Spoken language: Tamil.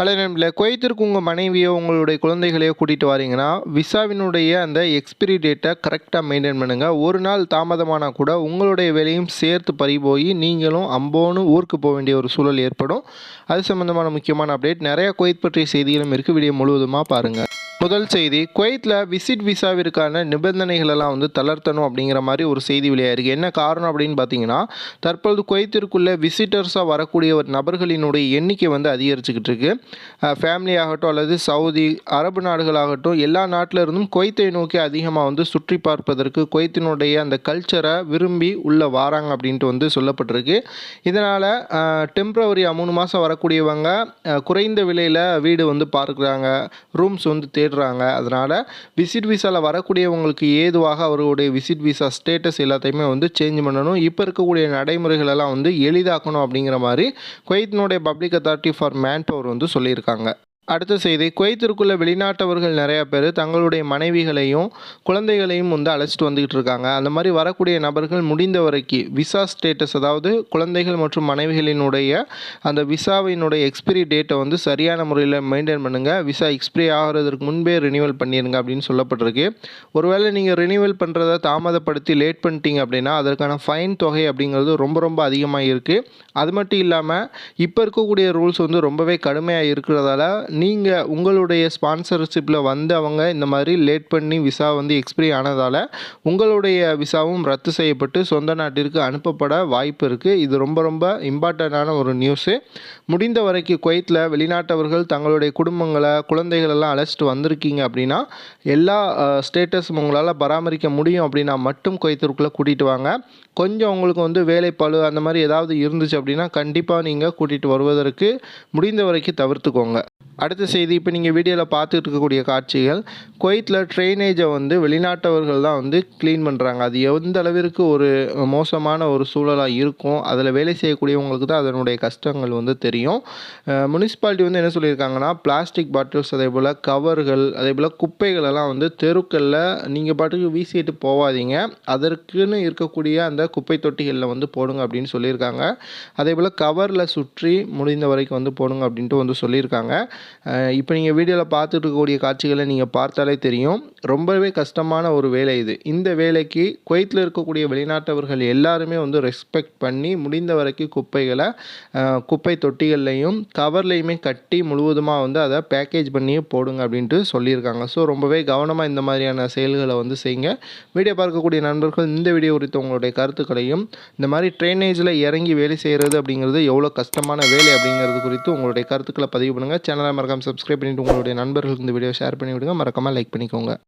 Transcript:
ஹலோ நண்பர்களே குவைத்திற்கு உங்கள் மனைவியோ உங்களுடைய குழந்தைகளையோ கூட்டிகிட்டு வரீங்கன்னா விசாவினுடைய அந்த எக்ஸ்பிரி டேட்டை கரெக்டாக மெயின்டைன் பண்ணுங்கள் ஒரு நாள் தாமதமானால் கூட உங்களுடைய வேலையும் சேர்த்து பறி போய் நீங்களும் அம்போன்னு ஊருக்கு போக வேண்டிய ஒரு சூழல் ஏற்படும். அது சம்மந்தமான முக்கியமான அப்டேட் நிறையா குவைத் பற்றிய செய்திகளும் இருக்குது வீடியோ முழுவதுமாக பாருங்கள் முதல் செய்தி குவைத்தில் விசிட் விசாவிற்கான நிபந்தனைகள் எல்லாம் வந்து தளர்த்தணும் அப்படிங்கிற மாதிரி ஒரு செய்தி வெளியாயிருக்கு. என்ன காரணம் அப்படின்னு பார்த்தீங்கன்னா தற்பொழுது குவைத்திற்குள்ளே விசிட்டர்ஸாக வரக்கூடிய ஒரு நபர்களினுடைய எண்ணிக்கை வந்து அதிகரிச்சுக்கிட்டு இருக்கு. ஃபேமிலி ஆகட்டும் அல்லது சவுதி அரபு நாடுகளாகட்டும் எல்லா நாட்டில இருந்தும் குவைத்தை நோக்கி அதிகமாக வந்து சுற்றி பார்ப்பதற்கு குவைத்தினுடைய அந்த கல்ச்சரை விரும்பி உள்ளே வாராங்க அப்படின்ட்டு வந்து சொல்லப்பட்டிருக்கு. இதனால் டெம்ப்ரவரியாக மூணு மாதம் வரக்கூடியவங்க குறைந்த விலையில் வீடு வந்து பார்க்குறாங்க. ரூம்ஸ் வந்து தேடுறாங்க அதனால் விசிட் விசாவில் வரக்கூடியவங்களுக்கு ஏதுவாக அவர்களுடைய விசிட் விசா ஸ்டேட்டஸ் எல்லாத்தையுமே வந்து சேஞ்ச் பண்ணணும். இப்போ இருக்கக்கூடிய நடைமுறைகளெல்லாம் வந்து எளிதாக்கணும் அப்படிங்கிற மாதிரி குவைத்தினுடைய public authority for manpower வந்து சொல்லியிருக்காங்க. அடுத்த செய்தி குவைத்திற்குள்ள வெளிநாட்டவர்கள் நிறைய பேர் தங்களுடைய மனைவிகளையும் குழந்தைகளையும் வந்து அழைச்சிட்டு வந்துக்கிட்டு இருக்காங்க. அந்த மாதிரி வரக்கூடிய நபர்கள் முடிந்த வரைக்கும் விசா ஸ்டேட்டஸ் அதாவது குழந்தைகள் மற்றும் மனைவிகளினுடைய அந்த விசாவினுடைய எக்ஸ்பிரி டேட்டை வந்து சரியான முறையில் மெயின்டைன் பண்ணுங்கள் விசா எக்ஸ்பிரி ஆகிறதுக்கு முன்பே ரினியூவல் பண்ணிடுங்க அப்படின்னு சொல்லப்பட்டிருக்கு. ஒருவேளை நீங்கள் ரினியூவல் பண்ணுறத தாமதப்படுத்தி லேட் பண்ணிட்டீங்க அப்படின்னா அதற்கான ஃபைன் தொகை அப்படிங்கிறது ரொம்ப ரொம்ப அதிகமாக இருக்குது அது மட்டும் இல்லாமல் இப்போ இருக்கக்கூடிய ரூல்ஸ் வந்து ரொம்பவே கடுமையாக இருக்கிறதால நீங்கள் உங்களுடைய ஸ்பான்சர்ஷிப்பில் வந்தவங்க இந்த மாதிரி லேட் பண்ணி விசா வந்து எக்ஸ்பிரி ஆனதால் உங்களுடைய விசாவும் ரத்து செய்யப்பட்டு சொந்த நாட்டிற்கு அனுப்பப்பட வாய்ப்பு இருக்குது இது ரொம்ப ரொம்ப இம்பார்ட்டண்ட்டான ஒரு நியூஸு முடிந்த வரைக்கும் குவைத்தில் வெளிநாட்டவர்கள் தங்களுடைய குடும்பங்களை குழந்தைகளெல்லாம் அழைச்சிட்டு வந்திருக்கீங்க அப்படின்னா எல்லா ஸ்டேட்டஸும் உங்களால் பராமரிக்க முடியும் அப்படின்னா மட்டும் குவைத்திற்குள்ளே கூட்டிகிட்டு வாங்க. கொஞ்சம் உங்களுக்கு வந்து வேலைப்பாடு அந்த மாதிரி ஏதாவது இருந்துச்சு அப்படின்னா கண்டிப்பாக நீங்கள் கூட்டிகிட்டு வருவதற்கு முடிந்த வரைக்கும் தவிர்த்துக்கோங்க. அடுத்த செய்தி இப்போ நீங்கள் வீடியோவில் பார்த்துட்டு இருக்கக்கூடிய காட்சிகள் குவைத்தில் ட்ரைனேஜை வந்து வெளிநாட்டவர்கள் தான் வந்து க்ளீன் பண்ணுறாங்க அது எந்த அளவிற்கு ஒரு மோசமான ஒரு சூழலாக இருக்கும் அதில் வேலை செய்யக்கூடியவங்களுக்கு தான் அதனுடைய கஷ்டங்கள் வந்து தெரியும். முனிசிபாலிட்டி வந்து என்ன சொல்லியிருக்காங்கன்னா பிளாஸ்டிக் பாட்டில்ஸ் அதே போல் கவர்கள் அதே போல் குப்பைகள் எல்லாம் வந்து தெருக்களில் நீங்கள் பாட்டுக்கு வீசிட்டு போகாதீங்க அதற்குன்னு இருக்கக்கூடிய அந்த குப்பை தொட்டிகளில் வந்து போடுங்க அப்படின்னு சொல்லியிருக்காங்க. அதே போல் கவரில் சுற்றி முடிந்த வரைக்கும் வந்து போடுங்க அப்படின்ட்டு வந்து சொல்லியிருக்காங்க. இப்போ நீங்கள் வீடியோவில் பார்த்துட்டு இருக்கக்கூடிய காட்சிகளை நீங்கள் பார்த்தாலே தெரியும். ரொம்பவே கஷ்டமான ஒரு வேலை இது. இந்த வேலைக்கு குவைத்தில் இருக்கக்கூடிய வெளிநாட்டவர்கள் எல்லாருமே வந்து ரெஸ்பெக்ட் பண்ணி முடிந்த வரைக்கும் குப்பைகளை குப்பை தொட்டிகள்லையும் கவர்லையுமே கட்டி முழுவதுமாக வந்து அதை பேக்கேஜ் பண்ணியே போடுங்க அப்படின்ட்டு சொல்லியிருக்காங்க. ஸோ ரொம்பவே கவனமாக இந்த மாதிரியான செயல்களை வந்து செய்யுங்க. வீடியோ பார்க்கக்கூடிய நண்பர்கள் இந்த வீடியோ குறித்த உங்களுடைய கருத்துக்களையும் இந்த மாதிரி ட்ரைனேஜில் இறங்கி வேலை செய்கிறது அப்படிங்கிறது எவ்வளோ கஷ்டமான வேலை அப்படிங்கிறது குறித்து உங்களுடைய கருத்துக்களை பதிவு பண்ணுங்கள் சேனல் மறக்காம சப்ஸ்கிரைப் பண்ணிவிட்டு உங்களுடைய நண்பர்களுக்கு இந்த வீடியோ ஷேர் பண்ணி விடுங்க மறக்காமல் லைக் பண்ணிக்கோங்க.